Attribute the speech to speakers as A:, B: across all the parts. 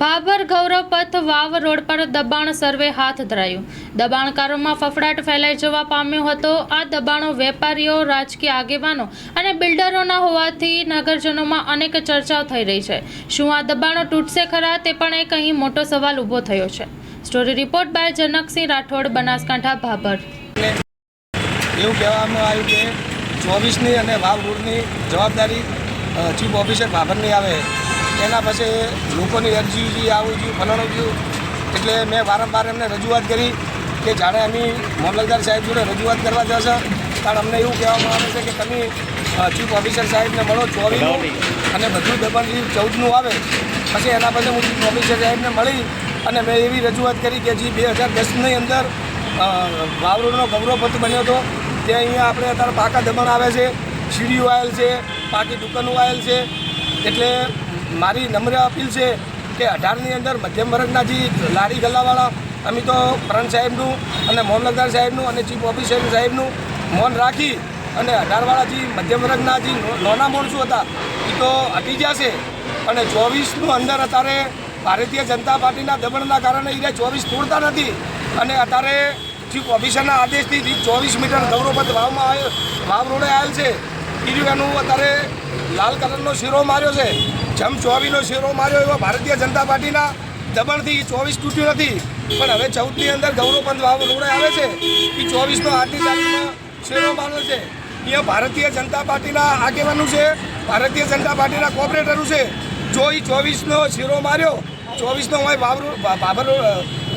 A: ભાભર ગૌરવ પથ વાવ રોડ પર દબાણ સર્વે હાથ ધરાયું. દબાણકારોમાં ફફડાટ ફેલાઈ જવા પામ્યો હતો. આ દબાણો વેપારીઓ, રાજકીય આગેવાનો અને બિલ્ડરોના હોવાથી નગરજનોમાં અનેક ચર્ચાઓ થઈ રહી છે. શું આ દબાણો તૂટશે ખરા તે પણ એક અહીં મોટો સવાલ ઊભો થયો છે. Story report by Janaksinh Rathod, Banaskantha Bhabhar
B: એવું કહેવામાં આવ્યું કે ચોવીસની અને વાવ રોડની જવાબદારી ચીફ ઓફિસર ભાભરની આવે. એના પછી લોકોની અરજી જે આવું થયું ફલાણું થયું એટલે મેં વારંવાર એમને રજૂઆત કરી કે જાણે અમે મામલતદાર સાહેબ જોડે રજૂઆત કરવા જશે. કારણ અમને એવું કહેવામાં આવે છે કે તમે ચીફ ઓફિસર સાહેબને મળો ચોવીસ અને બધું દબાણ જે ચૌદનું આવે પછી એના પછી હું ચીફ ઓફિસર સાહેબને મળી અને મેં એવી રજૂઆત કરી કે જે બે હજાર દસની અંદર વાવરોનો વાવરોડનો બન્યો હતો. તે અહીંયા આપણે અત્યારે પાકા દમણ આવે છે સીડીઓ આવેલ છે પાકી દુકાનો આવેલ છે. એટલે મારી નમ્ર અપીલ છે કે અઢારની અંદર મધ્યમ વર્ગના જે લારી ગલ્લાવાળા, અમે તો પ્રણ સાહેબનું અને મોહનલદાર સાહેબનું અને ચીફ ઓફિસર સાહેબનું મૌન રાખી અને અઢારવાળા જે મધ્યમ વર્ગના જે નાના માણસો હતા એ તો હટી જશે અને ચોવીસનું અંદર અત્યારે ભારતીય જનતા પાર્ટીના દબણના કારણે એ ચોવીસ તોડતા નથી. અને અત્યારે ચીફ ઓફિસરના આદેશથી જે ચોવીસ મીટર ગૌરવપથ વાવમાં આવેલ વાવ રોડે આવેલ છે. એ એનું અત્યારે લાલ કલરનો શીરો માર્યો છે. જમ ચોવીનો શેરો માર્યો એવો ભારતીય જનતા પાર્ટીના દમણથી ચોવીસ તૂટ્યું નથી. પણ હવે ચૌદની અંદર ગૌરવપંથ વાવ રોડે આવે છે એ ચોવીસનો આજની તારીખમાં શેરો માર્યો છે. અહીંયા ભારતીય જનતા પાર્ટીના આગેવાનું છે, ભારતીય જનતા પાર્ટીના કોર્પોરેટરો છે. જો એ ચોવીસનો શેરો માર્યો, ચોવીસનો હોય બાબર બાબર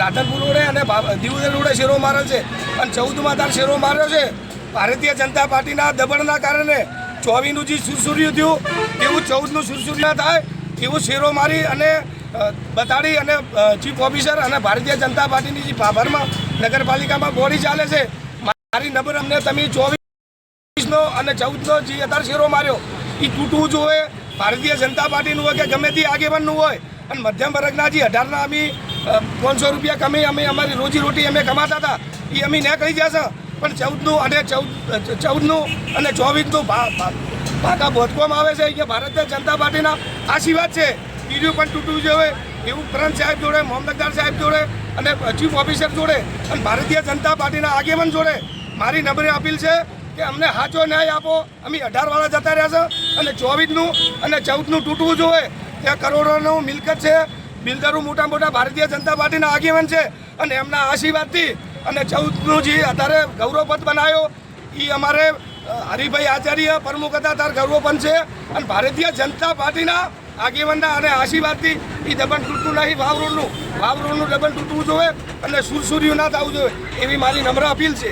B: રાધનપુર રોડે અને દીવદર રોડે શેરો માર્યો છે. અને ચૌદમાં તાર શેરો માર્યો છે. ભારતીય જનતા પાર્ટીના દબણના કારણે ચોવીસનું જે સુરસુર્યું થયું, તેવું ચૌદનું સુરસુર્યું થાય, એવું શેરો મારી અને બતાડી અને ચીફ ઓફિસર અને ભારતીય જનતા પાર્ટીની જે ભાભરમાં નગરપાલિકામાં બોડી ચાલે છે, મારી નંબર અમને તમે ચોવીસ નો અને ચૌદનો જે અત્યારે શેરો માર્યો એ તૂટવું જોઈએ, ભારતીય જનતા પાર્ટીનું હોય કે ગમે તે આગેવાનનું હોય, અને મધ્યમ વર્ગના જે અઢારના અમે પાંચસો રૂપિયા કમી અમે અમારી રોજીરોટી અમે કમાતા હતા એ અમે નીકળી જશે પણ ચૌદનું અને ચૌદ, ચૌદનું અને ચોવીસનું ભાગા ભોંચવામાં આવે છે. કે ભારતીય જનતા પાર્ટીના આશીર્વાદ છે. બીજું પણ તૂટવું જોઈએ એવું પ્રંત સાહેબ જોડે મોહમ્મદદાર સાહેબ જોડે અને ચીફ ઓફિસર જોડે અને ભારતીય જનતા પાર્ટીના આગેવાન જોડે મારી નમ્ર અપીલ છે કે અમને સાચો ન્યાય આપો. અમે અઢાર વાળા જતા રહ્યા છે અને ચોવીસનું અને ચૌદનું તૂટવું જોઈએ. ત્યાં કરોડોનું મિલકત છે. બિલ્ડરો મોટા મોટા ભારતીય જનતા પાર્ટીના આગેવાન છે અને એમના આશીર્વાદથી અને ચૌદનું જે અત્યારે ગૌરવપદ બનાવ્યો એ અમારે હરિભાઈ આચાર્ય પ્રમુખ હતા તાર ગૌરવપદ છે. અને ભારતીય જનતા પાર્ટીના આગેવાનના અને આશીર્વાદથી એ દબણ તૂટવું નહીં. વાવ રોડનું દબણ તૂટવું જોઈએ અને સુરસુર્યું ના થવું જોઈએ. એવી મારી નમ્ર અપીલ છે.